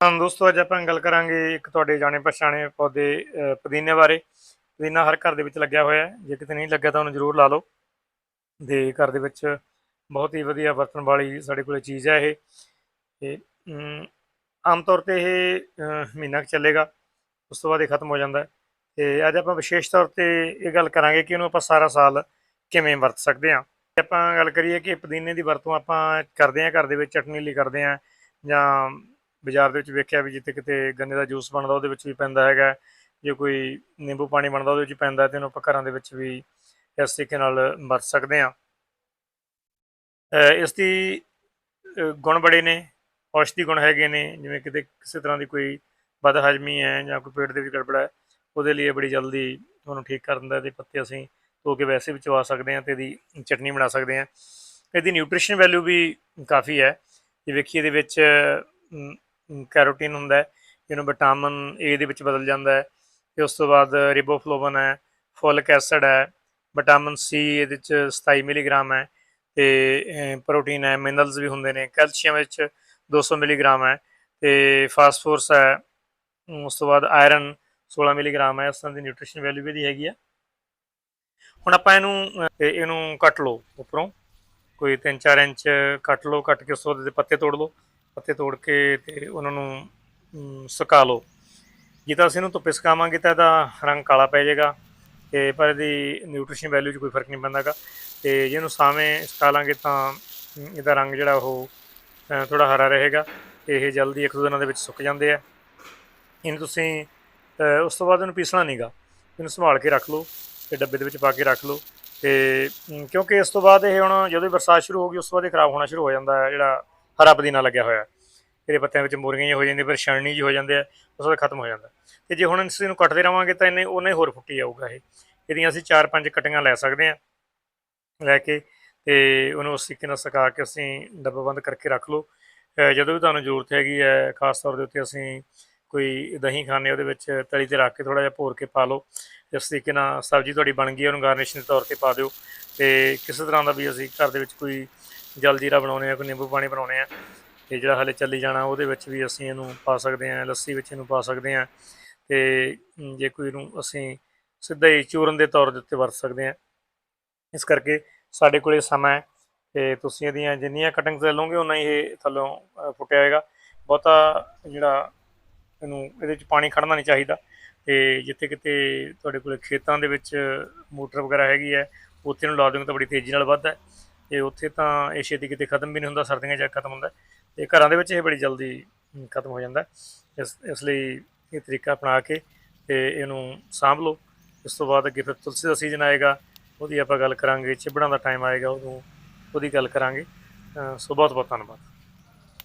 ਹਾਂ ਦੋਸਤੋ, ਅੱਜ ਆਪਾਂ ਗੱਲ ਕਰਾਂਗੇ ਇੱਕ ਤੁਹਾਡੇ ਜਾਣੇ ਪਛਾਣੇ ਪੌਦੇ ਪੁਦੀਨੇ ਬਾਰੇ। ਪੁਦੀਨਾ ਹਰ ਘਰ ਦੇ ਵਿੱਚ ਲੱਗਿਆ ਹੋਇਆ ਹੈ। ਜੇ ਕਿਤੇ ਨਹੀਂ ਲੱਗਿਆ ਤਾਂ ਉਹਨੂੰ ਜ਼ਰੂਰ ਲਾ ਲਓ। ਦੇ ਘਰ ਦੇ ਵਿੱਚ ਬਹੁਤ ਹੀ ਵਧੀਆ ਵਰਤਣ ਵਾਲੀ ਸਾਡੇ ਕੋਲੇ ਚੀਜ਼ ਹੈ ਇਹ। ਤੇ ਆਮ ਤੌਰ ਤੇ ਇਹ ਮਹੀਨਾ ਕੁ ਚੱਲੇਗਾ। ਉਸ ਤੋਂ ਬਾਅਦ ਇਹ ਖਤਮ ਹੋ ਜਾਂਦਾ ਹੈ। ਤੇ ਅੱਜ ਆਪਾਂ ਵਿਸ਼ੇਸ਼ ਤੌਰ ਤੇ ਇਹ ਗੱਲ ਕਰਾਂਗੇ ਕਿ ਇਹਨੂੰ ਆਪਾਂ ਸਾਰਾ ਸਾਲ ਕਿਵੇਂ ਵਰਤ ਸਕਦੇ ਹਾਂ। ਆਪਾਂ ਗੱਲ ਕਰੀਏ ਕਿ ਪੁਦੀਨੇ ਦੀ ਵਰਤੋਂ ਆਪਾਂ ਕਰਦੇ ਹਾਂ ਘਰ ਦੇ ਵਿੱਚ, ਚਟਨੀ ਲਈ ਕਰਦੇ ਹਾਂ ਜਾਂ ਬਾਜ਼ਾਰ ਦੇ ਵਿੱਚ ਵੇਖਿਆ ਵੀ ਜਿੱਥੇ ਕਿਤੇ ਗੰਨੇ ਦਾ ਜੂਸ ਬਣਦਾ, ਉਹਦੇ ਵਿੱਚ ਵੀ ਪੈਂਦਾ ਹੈਗਾ। ਜੇ ਕੋਈ ਨਿੰਬੂ ਪਾਣੀ ਬਣਦਾ, ਉਹਦੇ ਵਿੱਚ ਪੈਂਦਾ ਤੇ ਉਹਨੂੰ ਆਪਾਂ ਘਰਾਂ ਦੇ ਵਿੱਚ ਵੀ ਇਸ ਤਰੀਕੇ ਨਾਲ ਵਰਤ ਸਕਦੇ ਹਾਂ। ਅਹ ਇਸ ਦੀ ਗੁਣ ਬੜੇ ਨੇ, ਔਸ਼ਧੀ ਗੁਣ ਹੈਗੇ ਨੇ, ਜਿਵੇਂ ਕਿਤੇ ਕਿਸੇ ਤਰ੍ਹਾਂ ਦੀ ਕੋਈ ਬਦਹਜ਼ਮੀ ਹੈ ਜਾਂ ਕੋਈ ਪੇਟ ਦੇ ਵਿੱਚ ਗੜਬੜ ਹੈ, ਉਹਦੇ ਲਈ ਇਹ ਬੜੀ ਜਲਦੀ ਤੁਹਾਨੂੰ ਠੀਕ ਕਰ ਦਿੰਦਾ ਇਹਦੇ ਪੱਤੇ ਅਸੀਂ ਧੋ ਕੇ ਵੈਸੇ ਵੀ ਚਵਾ ਸਕਦੇ ਹਾਂ ਤੇ ਇਹਦੀ ਚਟਨੀ ਬਣਾ ਸਕਦੇ ਹਾਂ। ਇਹਦੀ ਨਿਊਟ੍ਰੀਸ਼ਨ ਵੈਲਿਊ ਵੀ ਕਾਫੀ ਹੈ। ਜੇ ਵੇਖੀਏ ਇਹਦੇ ਵਿੱਚ ਕੈਰੋਟਿਨ ਹੁੰਦਾ ਹੈ ਜਿਹਨੂੰ ਵਿਟਾਮਿਨ ਏ ਦੇ ਵਿੱਚ ਬਦਲ ਜਾਂਦਾ ਹੈ, ਤੇ ਉਸ ਤੋਂ ਬਾਅਦ ਰਿਬੋਫਲੋਵਨ ਹੈ, ਫੋਲਿਕ ਐਸਿਡ ਹੈ, ਵਿਟਾਮਿਨ ਸੀ ਇਹਦੇ ਵਿੱਚ 27 ਮਿਲੀਗ੍ਰਾਮ ਹੈ, ਤੇ ਪ੍ਰੋਟੀਨ ਹੈ, ਮਿਨਰਲਸ ਵੀ ਹੁੰਦੇ ਨੇ, ਕੈਲਸ਼ੀਅਮ ਵਿੱਚ 200 ਮਿਲੀਗ੍ਰਾਮ ਹੈ, ਤੇ ਫਾਸਫੋਰਸ ਹੈ ਉਸ ਤੋਂ ਬਾਅਦ ਆਇਰਨ 16 ਮਿਲੀਗ੍ਰਾਮ ਹੈ, ਇਸ ਤਰ੍ਹਾਂ ਦੀ ਨਿਊਟ੍ਰੀਸ਼ਨ ਵੈਲਿਊ ਵੀ ਇਹਦੀ ਹੈਗੀ ਆ। ਹੁਣ ਆਪਾਂ ਇਹਨੂੰ ਇਹਨੂੰ ਕੱਟ ਲਓ ਉੱਪਰੋਂ, ਕੋਈ 3-4 ਇੰਚ ਕੱਟ ਲਓ, ਕੱਟ ਕੇ ਉਸ ਤੋਂ ਬਾਅਦ ਪੱਤੇ ਤੋੜ ਲਓ। ਪੱਤੇ ਤੋੜ ਕੇ ਤੇ ਉਹਨਾਂ ਨੂੰ ਸੁਕਾ ਲਓ। ਜੇ ਤਾਂ ਅਸੀਂ ਇਹਨੂੰ ਧੁੱਪੇ ਸੁਕਾਵਾਂਗੇ ਤਾਂ ਇਹਦਾ ਰੰਗ ਕਾਲਾ ਪੈ ਜਾਏਗਾ ਤੇ ਪਰ ਇਹਦੀ ਨਿਊਟ੍ਰੀਸ਼ਨ ਵੈਲਿਊ 'ਚ ਕੋਈ ਫ਼ਰਕ ਨਹੀਂ ਪੈਂਦਾਗਾ। ਤੇ ਜੇ ਇਹਨੂੰ ਸਾਵੇਂ ਸੁਕਾ ਲਾਂਗੇ ਤਾਂ ਇਹਦਾ ਰੰਗ ਜਿਹੜਾ ਉਹ ਥੋੜਾ ਹਰਾ ਰਹੇਗਾ ਤੇ ਇਹ ਜਲਦੀ ਇੱਕ ਦੋ ਦਿਨਾਂ ਦੇ ਵਿੱਚ ਸੁੱਕ ਜਾਂਦੇ ਆ। ਇਹਨੂੰ ਤੁਸੀਂ ਉਸ ਤੋਂ ਬਾਅਦ ਇਹਨੂੰ ਪੀਸਣਾ ਨਹੀਂਗਾ ਇਹਨੂੰ ਸੰਭਾਲ ਕੇ ਰੱਖ ਲਓ ਤੇ ਡੱਬੇ ਦੇ ਵਿੱਚ ਪਾ ਕੇ ਰੱਖ ਲਓ ਤੇ ਕਿਉਂਕਿ ਇਸ ਤੋਂ ਬਾਅਦ ਇਹ ਹੁਣ ਜਦੋਂ ਬਰਸਾਤ ਸ਼ੁਰੂ ਹੋ ਗਈ, ਉਸ ਤੋਂ ਬਾਅਦ ਇਹ ਖਰਾਬ ਹੋਣਾ ਸ਼ੁਰੂ ਹੋ ਜਾਂਦਾ ਹੈ ਜਿਹੜਾ ਹਰਾ ਪੁਦੀਨਾ ਲੱਗਿਆ ਹੋਇਆ। ਇਹਦੇ ਪੱਤਿਆਂ ਵਿੱਚ ਮੋਰੀਆਂ ਜਿਹੀ ਹੋ ਜਾਂਦੀਆਂ, ਫਿਰ ਛਣਨੀ ਜਿਹੀ ਹੋ ਜਾਂਦੇ ਆ, ਉਸ ਤੋਂ ਖਤਮ ਹੋ ਜਾਂਦਾ। ਤੇ ਜੇ ਹੁਣ ਇਸ ਨੂੰ ਕੱਟਦੇ ਰਵਾਂਗੇ ਤਾਂ ਇਹਨੇ, ਉਹਨੇ ਹੋਰ ਫੁੱਟੀ ਜਾਊਗਾ ਇਹ। ਇਹਦੀਆਂ ਅਸੀਂ 4-5 ਕਟੀਆਂ ਲੈ ਸਕਦੇ ਹਾਂ, ਲੈ ਕੇ ਤੇ ਉਹਨੂੰ ਉਸ ਤਰੀਕੇ ਨਾਲ ਸੁਕਾ ਕੇ ਅਸੀਂ ਡੱਬਾ ਬੰਦ ਕਰਕੇ ਰੱਖ ਲਓ। ਜਦੋਂ ਵੀ ਤੁਹਾਨੂੰ ਜ਼ਰੂਰਤ ਹੈਗੀ ਹੈ, ਖਾਸ ਤੌਰ ਦੇ ਉੱਤੇ ਅਸੀਂ ਕੋਈ ਦਹੀਂ ਖਾਣੇ ਉਹਦੇ ਵਿੱਚ ਤਲੀ ਤੇ ਰੱਖ ਕੇ ਥੋੜਾ ਜਿਹਾ ਭੋਰ ਕੇ ਪਾ ਲਓ। ਇਸ ਤਰੀਕੇ ਨਾਲ ਸਬਜ਼ੀ ਤੁਹਾਡੀ ਬਣ ਗਈ ਉਹਨੂੰ ਗਾਰਨਿਸ਼ ਦੇ ਤੌਰ ਤੇ ਪਾ ਦਿਓ। ਤੇ ਕਿਸੇ ਤਰ੍ਹਾਂ ਦਾ ਵੀ ਅਸੀਂ ਘਰ ਦੇ ਵਿੱਚ ਕੋਈ ਜਲਜੀਰਾ ਜੀਰਾ ਬਣਾਉਣੇ ਆ ਕੋਈ ਨਿੰਬੂ ਪਾਣੀ ਬਣਾਉਣੇ ਆ ਤੇ ਜਿਹੜਾ ਹਲੇ ਚੱਲੀ ਜਾਣਾ, ਉਹਦੇ ਵਿੱਚ ਵੀ ਅਸੀਂ ਇਹਨੂੰ ਪਾ ਸਕਦੇ ਹਾਂ, ਲੱਸੀ ਵਿੱਚ ਇਹਨੂੰ ਪਾ ਸਕਦੇ ਹਾਂ। ਤੇ ਜੇ ਕੋਈ ਨੂੰ ਅਸੀਂ ਸਿੱਧਾ ਹੀ ਚੂਰਨ ਦੇ ਤੌਰ ਦੇ ਉੱਤੇ ਵਰਤ ਸਕਦੇ ਹਾਂ। ਇਸ ਕਰਕੇ ਸਾਡੇ ਕੋਲੇ ਸਮਾਂ ਹੈ ਤੇ ਤੁਸੀਂ ਇਹਦੀਆਂ ਜਿੰਨੀਆਂ ਕਟਿੰਗਸ ਲੈ ਲਓਗੇ, ਉਨਾ ਹੀ ਇਹ ਥੱਲੋਂ ਫੁੱਟਿਆ ਹੋਏਗਾ। ਬਹੁਤਾ ਜਿਹੜਾ ਇਹਨੂੰ ਇਹਦੇ ਵਿੱਚ ਪਾਣੀ ਖੜਨਾ ਨਹੀਂ ਚਾਹੀਦਾ ਤੇ ਜਿੱਥੇ ਕਿਤੇ ਤੁਹਾਡੇ ਕੋਲੇ ਖੇਤਾਂ ਦੇ ਵਿੱਚ ਮੋਟਰ ਵਗੈਰਾ ਹੈਗੀ ਹੈ, ਉੱਥੇ ਨੂੰ ਲਾ ਦਿਓ ਤਾਂ ਬੜੀ ਤੇਜ਼ੀ ਨਾਲ ਵੱਧਦਾ ਹੈ। ਤੇ ਉੱਥੇ ਤਾਂ ਇਹ ਛੇਤੀ ਕਿਤੇ ਖਤਮ ਵੀ ਨਹੀਂ ਹੁੰਦਾ, ਸਰਦੀਆਂ 'ਚ ਖਤਮ ਹੁੰਦਾ ਹੈ। ਤੇ ਘਰਾਂ ਦੇ ਵਿੱਚ ਇਹ ਬੜੀ ਜਲਦੀ ਖਤਮ ਹੋ ਜਾਂਦਾ ਇਸ ਇਸ ਲਈ ਇਹ ਤਰੀਕਾ ਅਪਣਾ ਕੇ ਤੇ ਇਹਨੂੰ ਸਾਂਭ ਲਓ। ਇਸ ਤੋਂ ਬਾਅਦ ਅੱਗੇ ਫਿਰ ਤੁਲਸੀ ਦਾ ਸੀਜ਼ਨ ਆਏਗਾ, ਉਹਦੀ ਆਪਾਂ ਗੱਲ ਕਰਾਂਗੇ, ਚਿਬੜਾਂ ਦਾ ਟਾਈਮ ਆਏਗਾ ਉਦੋਂ ਉਹਦੀ ਗੱਲ ਕਰਾਂਗੇ। ਸੋ ਬਹੁਤ ਬਹੁਤ ਧੰਨਵਾਦ।